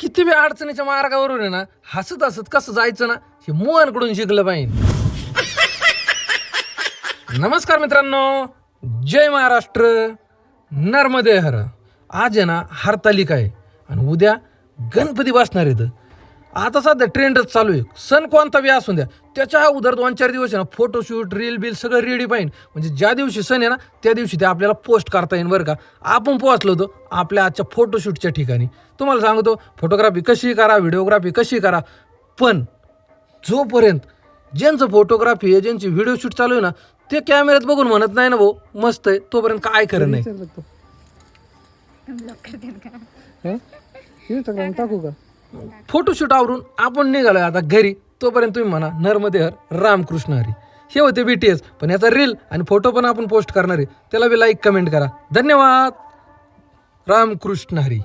किती बी अडचणीच्या मार्गावरून आहे ना हसत हसत कसं जायचं ना हे मोहनकडून शिकलं पाहिजे. नमस्कार मित्रांनो जय महाराष्ट्र नर्मदे हर. आज आहे ना हरतालिका आहे. आणि उद्या गणपती बसणार आहेत. आता सध्या ट्रेंडच चालू आहे. सण कोणता बी असून द्या त्याच्या अगोदर दोन चार दिवस आहे ना फोटोशूट रील बिल सगळं रेडी पाहिजे म्हणजे ज्या दिवशी सण आहे ना त्या दिवशी ते आपल्याला पोस्ट करता येईल बरं का. आपण पोहोचलो होतो आपल्या आजच्या फोटोशूटच्या ठिकाणी. तुम्हाला सांगतो फोटोग्राफी कशी करा व्हिडिओग्राफी कशी करा पण जोपर्यंत ज्यांचं फोटोग्राफी आहे ज्यांची व्हिडिओ शूट चालू आहे ना ते कॅमेऱ्यात बघून म्हणत नाही ना भाऊ मस्त आहे तोपर्यंत काय खरं नाही. इंस्टाग्राम टाकू का? फोटोशूट आवरून आपण निघालोय आता घरी. तोपर्यंत तुम्ही म्हणा नर्मदे हर रामकृष्ण हरी. हे होते बी टी एस पण याचा रील आणि फोटो पण आपण पोस्ट करणार आहे. त्याला बी लाईक कमेंट करा. धन्यवाद. रामकृष्ण हरी.